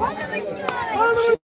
Wonderful!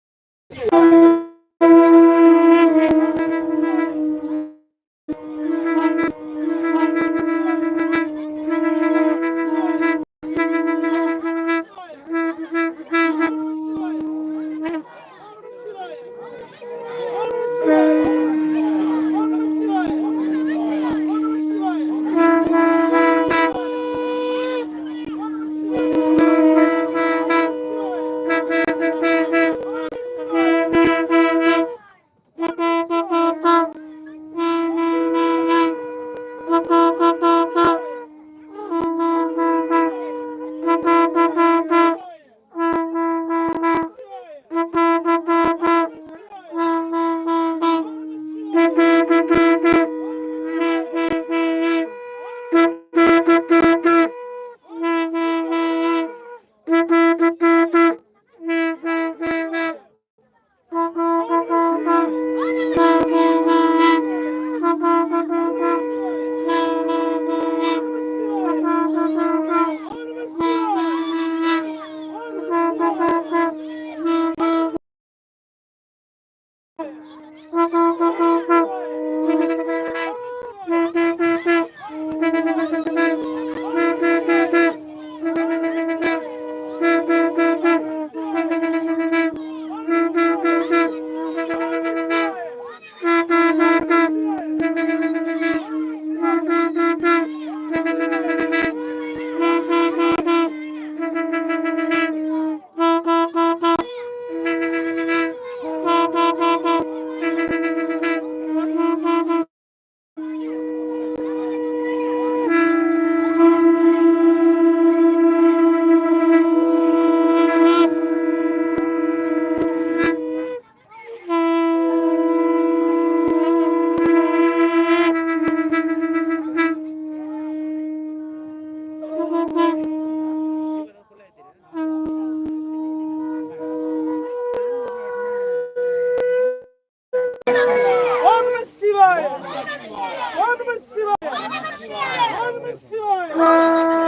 Senhora! Ave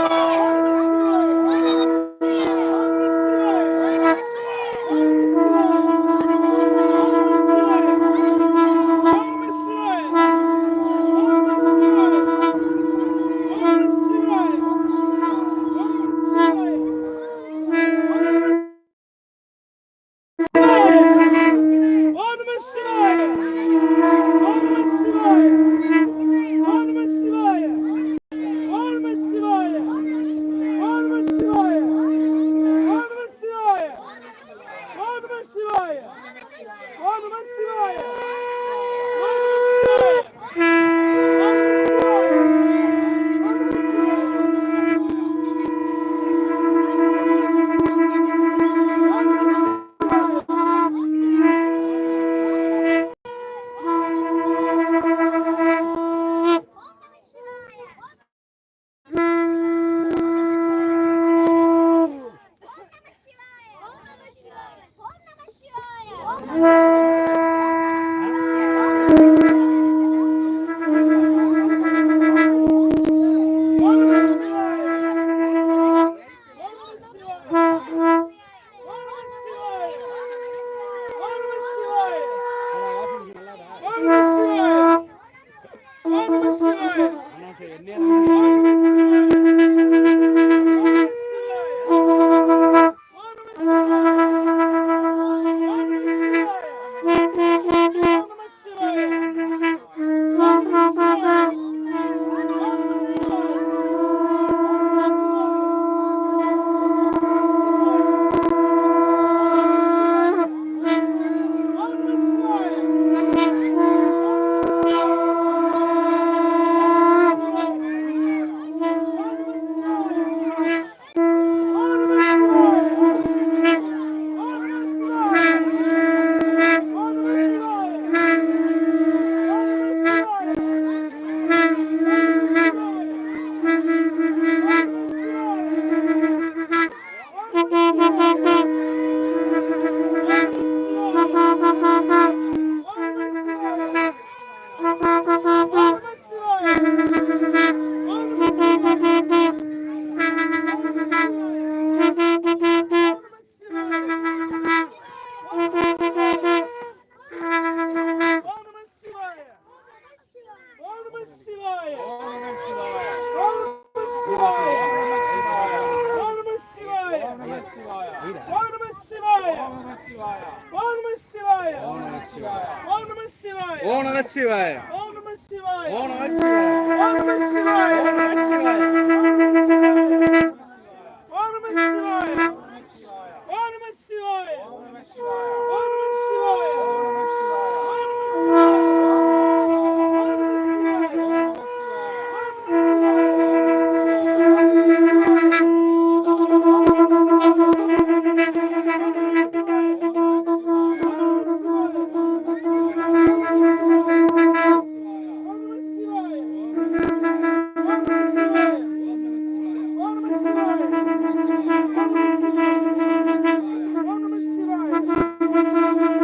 சிவாய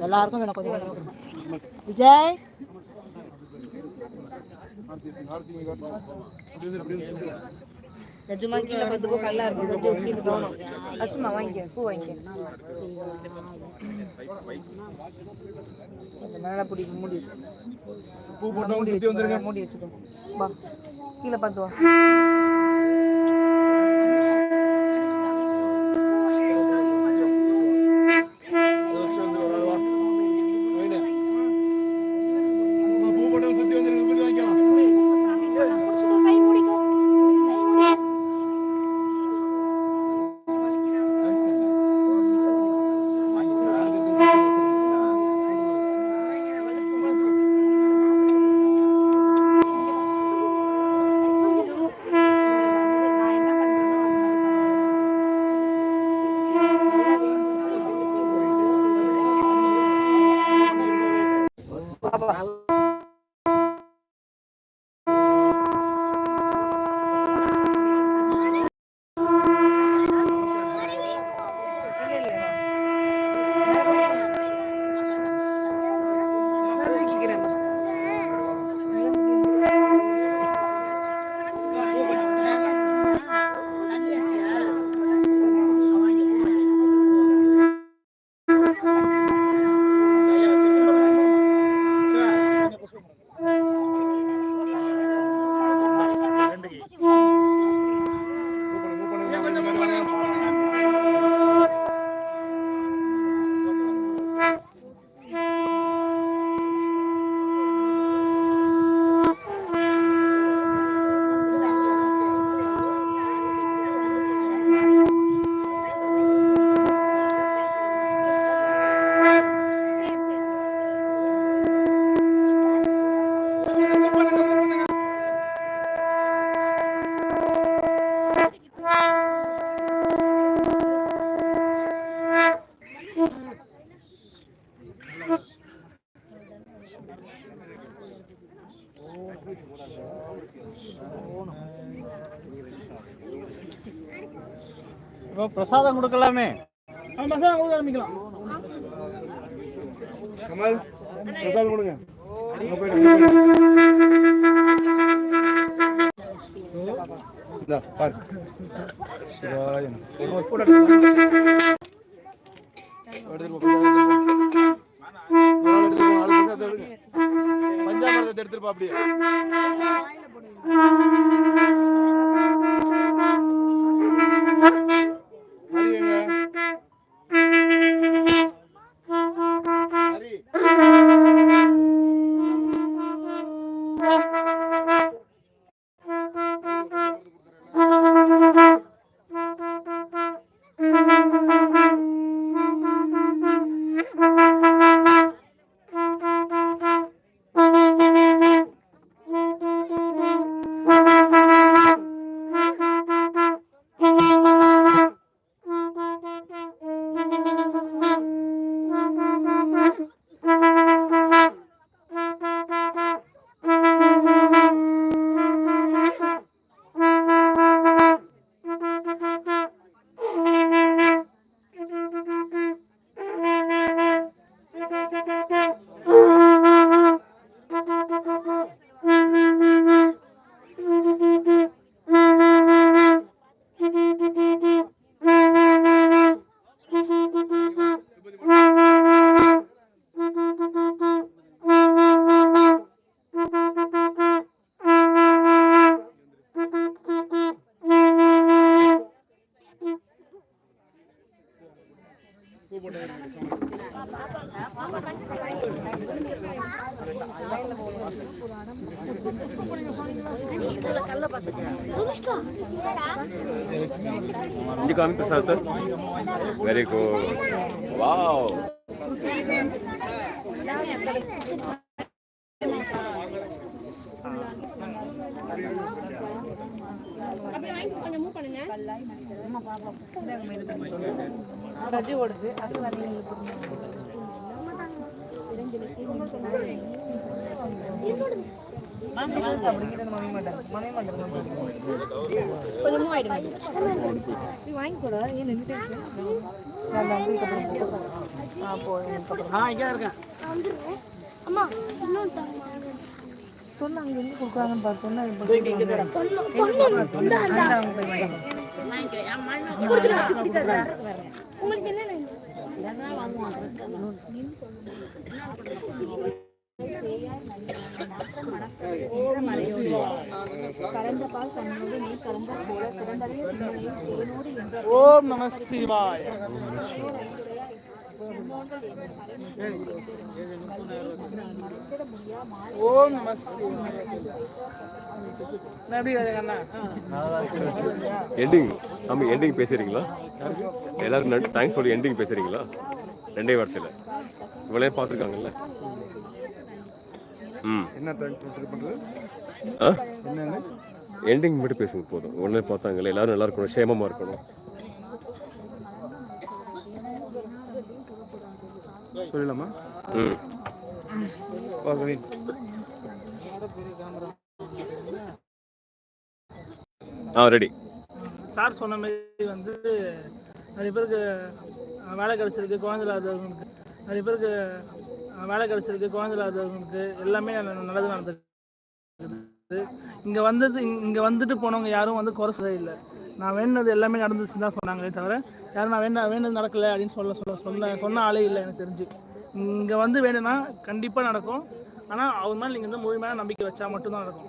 எல்லாருக்கும் வேணும் விஜய்? அப்படியே அப்படியே நிஜமா கீழே பத்து பூ கல்லா இருக்கு. கொஞ்சம் உட்கிந்து கவனம் கஷ்டமா வாங்கிக்க பூ வாங்கிக்க. நல்லா பிடிக்கும் மூடி பூ வச்சுக்கோ. மூடி வச்சுக்கோ. வா கீழே பார்த்து வா. Chao. இப்போ பிரசாதம் கொடுக்கலாமே. பிரசாதம் கொடுக்க ஆரம்பிக்கலாம். கமல் பிரசாதம் கொடுங்க. எடுத்துருப்பா அப்படியே. இங்க காமி Prasad very good wow Raji ஓடுது. அசு வரீங்க ஆ இங்கே இருக்கேன் அம்மா இன்னொன்று தரமா சொன்ன அங்க எங்க கொடுக்குறாங்கன்னு பார்த்தோன்னா உங்களுக்கு என்ன வேணும்? ஓம் நம சிவாய. ஓம் எண்டிங் ஆமாம் எண்டிங் பேசுறீங்களா? எல்லாரும் தேங்க்ஸ் சொல்லி எண்டிங் பேசுறீங்களா? ரெண்டே வார்த்தையில். இவ்வளோ பார்த்துருக்காங்கல்ல. ம். என்ன எண்டிங் மட்டும் பேசுங்க போதும். உடனே பார்த்தாங்கல்ல எல்லாரும் நல்லா இருக்கணும் சேமமாக இருக்கணும். சொல்லலாமா? ஆ ரெடி. சார் சொன்ன மாதிரி வந்து நிறைய பேருக்கு வேலை கிடைச்சிருக்கு குழந்தை இல்லாதவங்களுக்கு. நிறைய பேருக்கு அஹ், வேலை கிடைச்சிருக்கு குழந்தை இல்லாதவங்களுக்கு. எல்லாமே நல்ல- நல்லது நடந்திருக்கு. இங்கே வந்தது இங்கே வந்துட்டு போனவங்க யாரும் வந்து குறை சொல்லவே இல்லை. நான் வேணுனது எல்லாமே நடந்துச்சுன்னு தான் சொன்னாங்களே தவிர யாரும் நான் வேண்ட வேணுனது நடக்கலை அப்படின்னு சொல்ல சொல்ல சொன்ன சொன்ன ஆளே இல்லை எனக்கு தெரிஞ்சு. இங்கே வந்து வேணும்னா கண்டிப்பாக நடக்கும். ஆனால் அவர் மேலே நீங்கள் வந்து முழுமையான நம்பிக்கை வச்சா மட்டும்தான் நடக்கும்.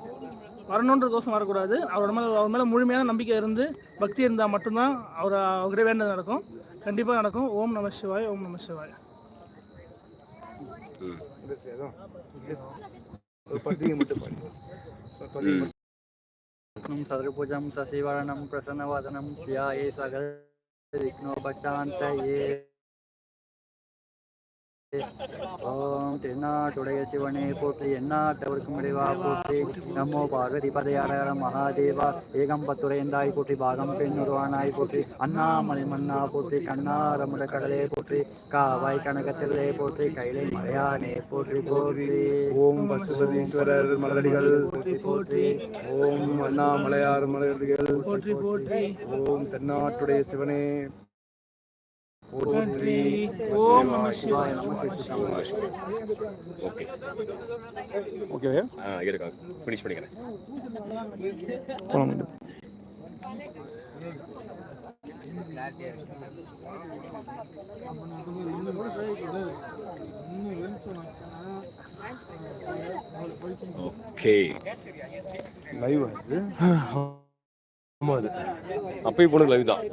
வரணுன்றதுக்கோசம் வரக்கூடாது. அவர் மேலே அவர் மேலே முழுமையான நம்பிக்கை இருந்து பக்தி இருந்தால் மட்டும்தான் அவர் அவரே வேண்டது நடக்கும். கண்டிப்பாக நடக்கும். ஓம் நம சிவாய் ஓம் நம சிவாய் ஒரு பத்திரிகை மட்டும் ம் சதுர்புஜம் சசிவரணம் பிரசன்னவதனம் சியாயே சகல விக்னோபசாந்தயே ஓம் திருநாட்டுடைய சிவனே போற்றி எந்நாட்டவருக்கும் இறைவா போற்றி. நமோ பார்வதி பதையாளர மகாதேவா ஏகம்பத்துறையந்தாய் போற்றி பாகம் பெண்ணுருவானாய் போற்றி. அண்ணாமலை மன்னா போற்றி கண்ணாரமுட கடலே போற்றி. காவாய் கனகத்திலே போற்றி கைலை மலையானே போற்றி போற்றி. ஓம் பசுபதீஸ்வரர் மலரடிகள். போற்றி போற்றி. ஓம் அண்ணாமலையார் மலரடிகள். போற்றி போற்றி. ஓம் தென்னாட்டுடைய சிவனே. போற்றி ஓம் நம சிவாய் ஓகே ஓகே ஆ இருக்காங்க ஃபினிஷ் பண்ணிக்கிறேன் ஓகே லைவ் ஆமாம் அது அப்பயும் போனது லைவ் தான்